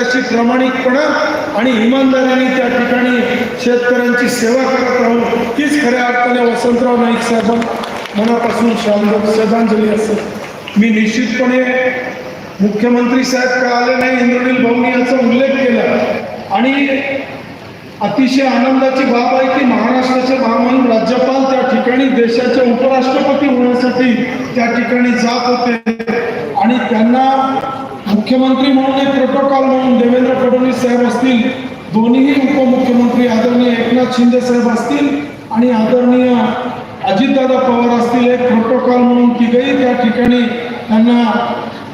शेतकऱ्याची प्रामाणिकपणा आणि इमानदारीने त्या ठिकाणी शेतकऱ्यांची सेवा करत राहून तीच खऱ्या अर्थाने वसंतराव नाईक साहेब मनापासून श्रद्धांजली असेल मी निश्चितपणे मुख्यमंत्री साहेब का आले नाही इंद्रनील भाऊनी याचा उल्लेख केला. आणि अतिशय आनंदाची बाब आहे की महाराष्ट्राचे महामहिम राज्यपाल त्या ठिकाणी देशाचे उपराष्ट्रपती होण्यासाठी त्या ठिकाणी जात होते. आणि त्यांना मुख्यमंत्री म्हणून एक प्रोटोकॉल म्हणून देवेंद्र फडणवीस साहेब असतील दोन्ही उपमुख्यमंत्री आदरणीय एकनाथ शिंदे साहेब असतील आणि आदरणीय अजितदादा पवार असतील एक प्रोटोकॉल म्हणून की गई त्या ठिकाणी त्यांना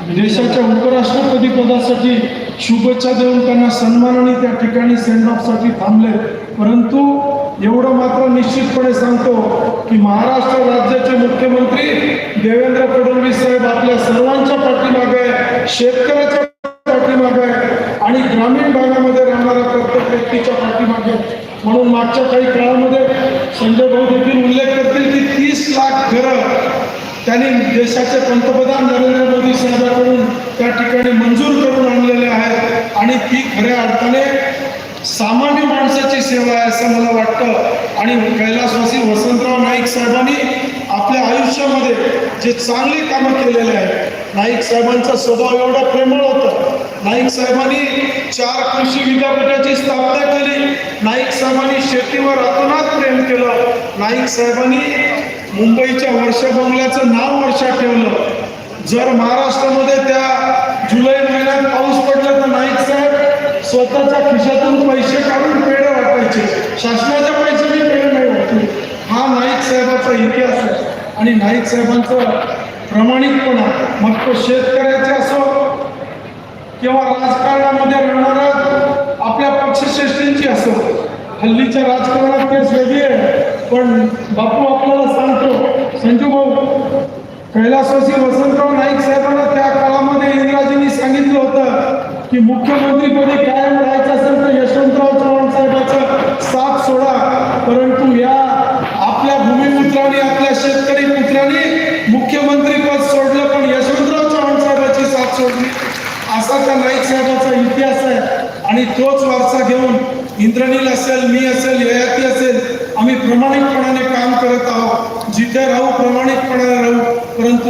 देशाच्या उपराष्ट्रपती पदासाठी शुभेच्छा देऊन त्यांना सन्मानाने त्या ठिकाणी सेंड ऑफसाठी थांबले. परंतु एवढं मात्र निश्चितपणे सांगतो की महाराष्ट्र राज्याचे मुख्यमंत्री देवेंद्र फडणवीस साहेब आपल्या सर्वांच्या पाठीमागे आहे शेतकऱ्याच्या पाठीमागे आहे आणि ग्रामीण भागामध्ये राहणाऱ्या प्रत्येक व्यक्तीच्या पाठीमागे. म्हणून मागच्या काही काळामध्ये संजय भाऊ देखील उल्लेख करतील की तीस लाख घरं त्यांनी देशाचे पंतप्रधान नरेंद्र मोदी साहेबांकडून त्या ठिकाणी मंजूर करून आणलेले आहेत. आणि ती खऱ्या अर्थाने सामान्य माणसाची सेवा आहे असं मला वाटतं. आणि कैलासवासी वसंतराव नाईक साहेबांनी आपल्या आयुष्यामध्ये जे चांगली कामं केलेले आहेत नाईक साहेबांचा स्वभाव एवढा प्रेमळ होता. नाईक साहेबांनी चार कृषी विद्यापीठाची स्थापना केली. नाईक साहेबांनी शेतीवर अतोनात प्रेम केलं. नाईक साहेबांनी मुंबईच्या वर्षा बंगल्याचं नाव वर्षा ठेवलं. जर महाराष्ट्रामध्ये त्या जुलै महिन्यात पाऊस पडला तर नाईक साहेब स्वतःच्या खिशातून पैसे काढून पेढे वाटायचे. शासनाच्या पैसे शेतकऱ्याचा इतिहास आहे. आणि नाईक साहेबांचं प्रामाणिकपणा मग तो शेतकऱ्याचे असो किंवा राजकारणामध्ये राहणारा आपल्या पक्षश्रेष्ठींची असो हल्लीच्या राजकारणात तेच वेगळी आहे. पण बापू आपल्याला सांगतो संजू भाऊ कैलासवासी वसंतराव नाईक साहेबांना त्या काळामध्ये इंद्राजींनी सांगितलं होतं की मुख्यमंत्रीपदी कायम राहायचं असेल तर यशवंतराव चव्हाण साहेबाचा साथ सोडा परंतु या आपल्या भूमिपुत्रांनी आपल्या शेतकरी पुत्रांनी मुख्यमंत्री पद सोडलं पण यशवंतराव चव्हाण साहेबाची साथ सोडली असा नाईक साहेबाचा इतिहास आहे. आणि तोच वारसा घेऊन इंद्रनील असेल मी असेल ययाती असेल आम्ही प्रामाणिकपणाने काम करत आहोत. जिथे राहू प्रामाणिकपणाने राहू परंतु